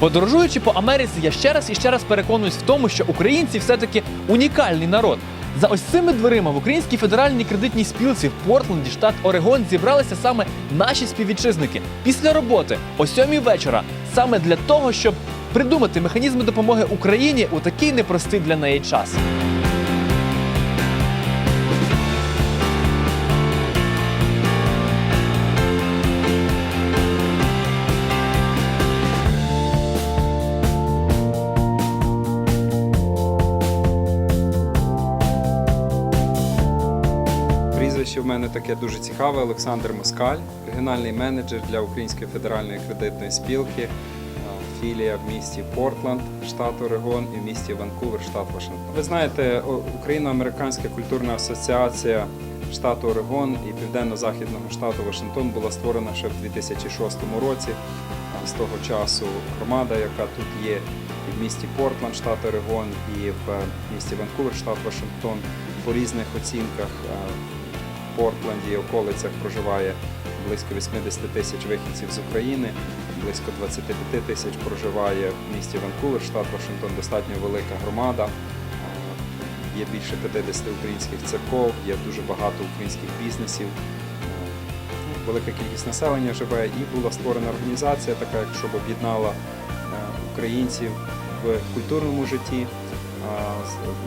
Подорожуючи по Америці, я ще раз і ще раз переконуюсь в тому, що українці все-таки унікальний народ. За ось цими дверима в Українській федеральній кредитній спілці в Портленді, штат Орегон, зібралися саме наші співвітчизники після роботи о сьомій вечора, саме для того, щоб придумати механізми допомоги Україні у такий непростий для неї час. Прізвище в мене таке дуже цікаве. Олександр Москаль, регіональний менеджер для Української федеральної кредитної спілки, філія в місті Портленд, штат Орегон і в місті Ванкувер, штат Вашингтон. Ви знаєте, Україно-Американська культурна асоціація штату Орегон і південно-західного штату Вашингтон була створена ще в 2006 році. З того часу громада, яка тут є, і в місті Портленд, штат Орегон, і в е, місті Ванкувер, штат Вашингтон, по різних оцінках Портленді і околицях проживає близько 80 тисяч вихідців з України, близько 25 тисяч проживає в місті Ванкувер, штат Вашингтон, достатньо велика громада. Е, Є більше 50 українських церков, є дуже багато українських бізнесів. Е, Велика кількість населення живе і була створена організація, така як щоб об'єднала е, українців в культурному житті.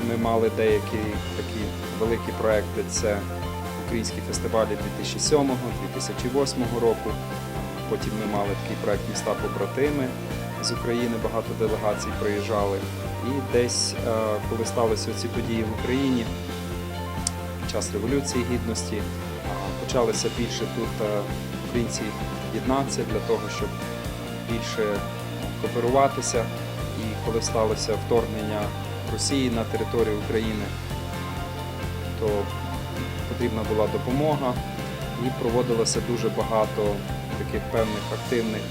Ми мали деякі такі великі проекти. Це українські фестивалі 2007-2008 року. Потім ми мали такий проект міста побратими з України. Багато делегацій приїжджали. І десь, е, коли сталися ці події в Україні, під час Революції Гідності, а, почалися більше тут е, українці єднатися для того, щоб більше кооперуватися. І коли сталося вторгнення Росії на територію України, то потрібна була допомога і проводилося дуже багато таких певних активних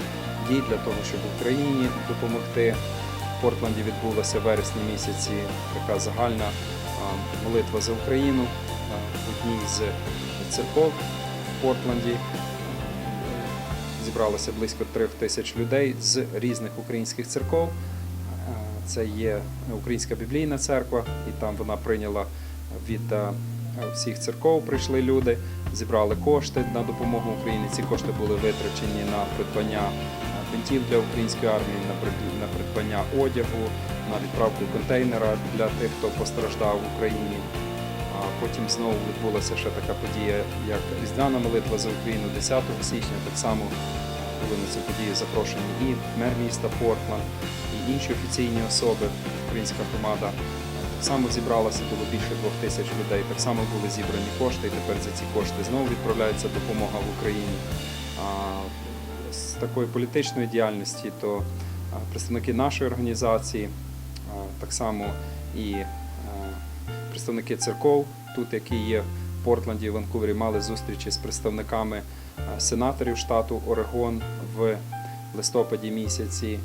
дій для того, щоб Україні допомогти. В Портленді відбулася в вересні місяці така загальна молитва за Україну в одній з церков в Портленді. Зібралося близько трьох тисяч людей з різних українських церков. Це є Українська біблійна церква, і там вона прийняла від всіх церков. Прийшли люди, зібрали кошти на допомогу Україні. Ці кошти були витрачені на придбання е, бинтів для української армії, на придбання одягу, на відправку контейнера для тих, хто постраждав в Україні. Потім знову відбулася ще така подія, як Різдвяна молитва за Україну 10 січня. Так само були на цю подію запрошені і мер міста Портленд, і інші офіційні особи, українська громада. Так само зібралося було більше двох тисяч людей. Так само були зібрані кошти, і тепер за ці кошти знову відправляється допомога в Україні. З такої політичної діяльності, то представники нашої організації, так само і представники церков, тут, які є в Портленді і Ванкувері, мали зустрічі з представниками сенаторів штату Орегон в листопаді місяці.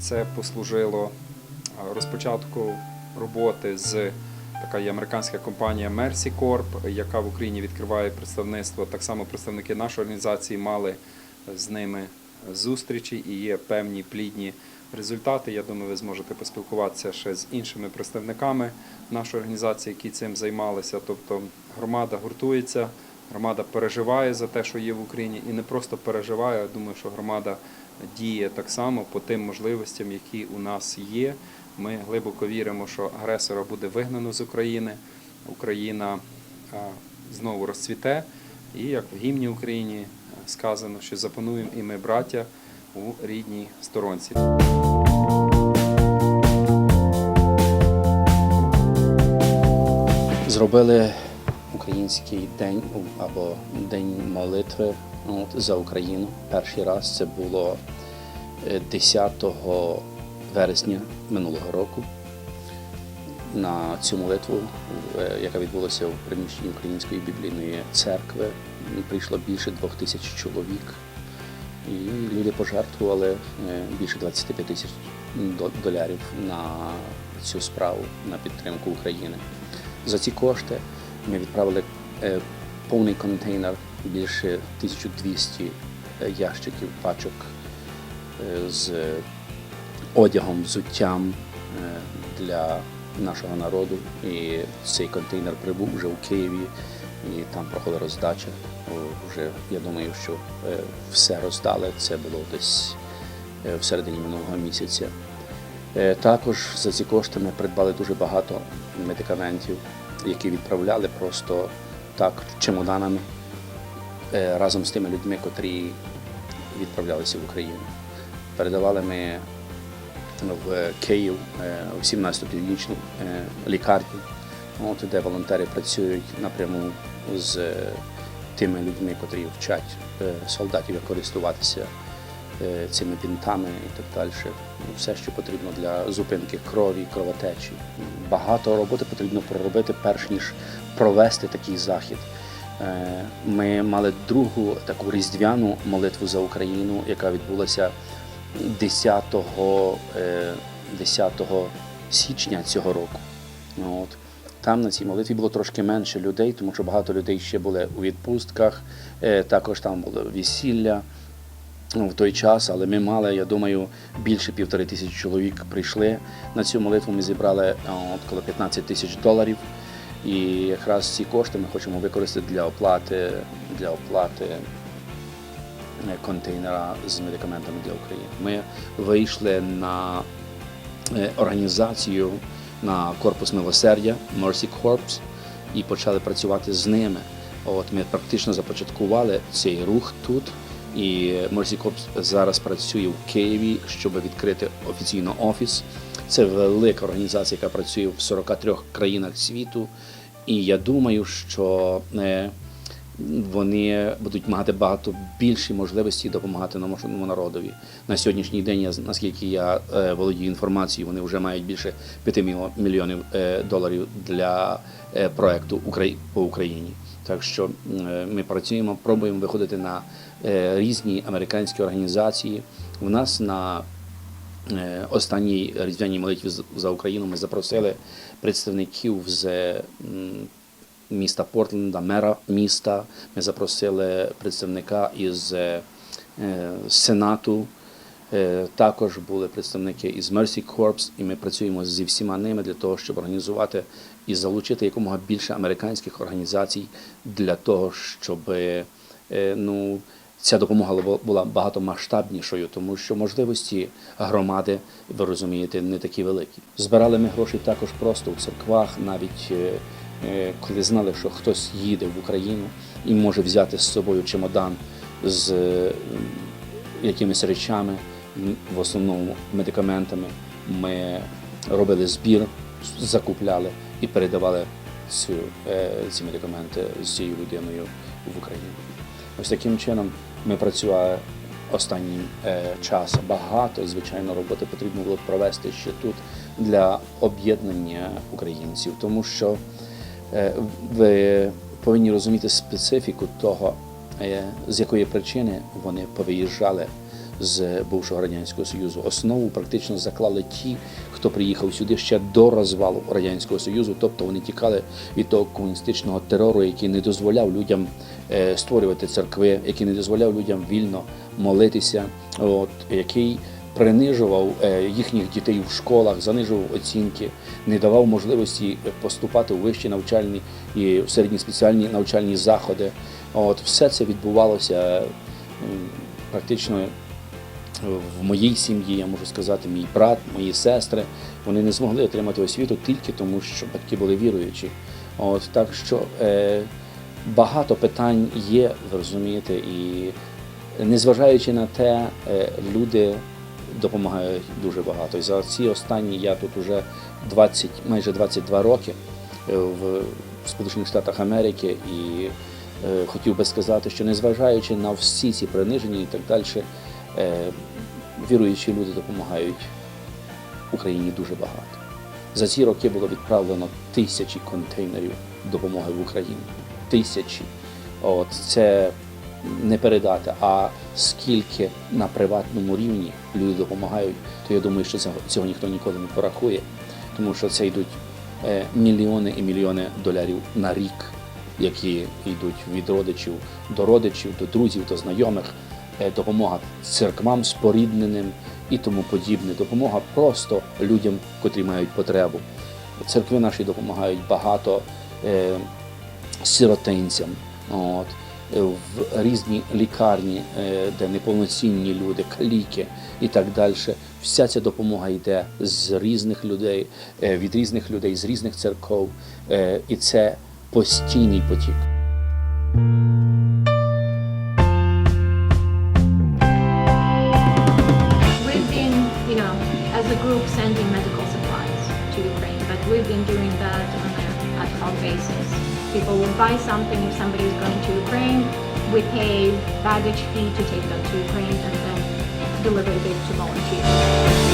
Це послужило розпочатку роботи з така є американська компанія Mercy Corp, яка в Україні відкриває представництво. Так само представники нашої організації мали з ними зустрічі і є певні плідні результати. Я думаю, ви зможете поспілкуватися ще з іншими представниками нашої організації, які цим займалися. Тобто громада гуртується, громада переживає за те, що є в Україні, і не просто переживає. Я думаю, що громада діє так само по тим можливостям, які у нас є. Ми глибоко віримо, що агресора буде вигнано з України. Україна знову розцвіте. І як в гімні Україні е, сказано, що запануємо і ми, браття, у рідній сторонці. Зробили український день або день молитви за Україну. Перший раз це було е, 10 вересня минулого року. На цю молитву, е, яка відбулася в приміщенні Української біблійної церкви, прийшло більше двох тисяч чоловік. І люди пожертвували е, більше 25 тисяч долярів на цю справу, на підтримку України. За ці кошти ми відправили е, повний контейнер, більше 1200 ящиків пачок з одягом, взуттям е, для нашого народу. І цей контейнер прибув вже у Києві, і там проходила роздача. Вже я думаю, що е, все роздали. Це було десь е, в середині минулого місяця. Також за ці кошти ми придбали дуже багато медикаментів, які відправляли просто так чемоданами разом з тими людьми, котрі відправлялися в Україну. Передавали ми в Київ е, в 17-ту клінічну е, лікарню, от, де волонтери працюють напряму з е, тими людьми, котрі вчать е, солдатів користуватися е, цими бінтами і так далі. Ну, Все, що потрібно для зупинки крові, кровотечі. Багато роботи потрібно проробити, перш ніж провести такий захід. Е, Ми мали другу таку різдвяну молитву за Україну, яка відбулася 10, е, 10 січня цього року. От. Там на цій молитві було трошки менше людей, тому що багато людей ще були у відпустках, е, також там було весілля ну, в той час, але ми мали, я думаю, більше півтори тисячі чоловік прийшли на цю молитву. Ми зібрали е, от, коло 15 тисяч доларів. І якраз ці кошти ми хочемо використати для оплати, для оплати е, контейнера з медикаментами для України. Ми вийшли на е, організацію на корпус милосердя Mercy Corps і почали працювати з ними. От ми практично започаткували цей рух тут. І Mercy Corps зараз працює в Києві, щоб відкрити офіційно офіс. Це велика організація, яка працює в 43 країнах світу. І я думаю, що е, вони будуть мати багато більші можливості допомагати нашому народові. На сьогоднішній день, наскільки я е, володію інформацією, вони вже мають більше 5 мільйонів е, доларів для е, проекту по Україні. Так що ми працюємо, пробуємо виходити на різні американські організації. У нас на останній різдвяній молитві за Україну ми запросили представників з міста Портленда, мера міста. Ми запросили представника із е, Сенату. Е, Також були представники із Mercy Corps, і ми працюємо зі всіма ними для того, щоб організувати і залучити якомога більше американських організацій для того, щоб е, ну, ця допомога бу- була багато масштабнішою, тому що можливості громади, ви розумієте, не такі великі. Збирали ми гроші також просто у церквах, навіть е, е, коли знали, що хтось їде в Україну і може взяти з собою чемодан з е, якимись речами, в основному медикаментами. Ми робили збір, закупляли і передавали цю, е, ці медикаменти з цією людиною в Україну. Ось таким чином ми працювали останній е, час. Багато, звичайно, роботи потрібно було провести ще тут для об'єднання українців, тому що е, ви повинні розуміти специфіку того, е, з якої причини вони повиїжджали з бувшого радянського союзу. Основу практично заклали ті, хто приїхав сюди ще до розвалу радянського союзу, тобто вони тікали від того комуністичного терору, який не дозволяв людям е, створювати церкви, який не дозволяв людям вільно молитися, от який принижував е, їхніх дітей в школах, занижував оцінки, не давав можливості поступати у вищі навчальні і в середні спеціальні навчальні заходи. От все це відбувалося практично в моїй сім'ї, я можу сказати, мій брат, мої сестри, вони не змогли отримати освіту тільки тому, що батьки були віруючі. От так що е, багато питань є, ви розумієте, і незважаючи на те, е, люди допомагають дуже багато. І за ці останні я тут уже 20, майже 22 роки е, в Сполучених Штатах Америки і е, хотів би сказати, що незважаючи на всі ці приниження і так далі, е, віруючі люди допомагають Україні дуже багато. За ці роки було відправлено тисячі контейнерів допомоги в Україну. Тисячі. От це не передати. А скільки на приватному рівні люди допомагають, то я думаю, що цього, ніхто ніколи не порахує, тому що це йдуть е, мільйони і мільйони доларів на рік, які йдуть від родичів до родичів, до друзів, до знайомих. Е, Допомога церквам спорідненим і тому подібне. Допомога просто людям, котрі мають потребу. Церкви наші допомагають багато е, сиротинцям. От, в різні лікарні, е, де неповноцінні люди, каліки і так далі. Вся ця допомога йде з різних людей, е, від різних людей, з різних церков, е, і це постійний потік. Sending medical supplies to Ukraine, but we've been doing that on an ad hoc basis. People will buy something if somebody is going to Ukraine. We pay baggage fee to take them to Ukraine and then deliver it to volunteers.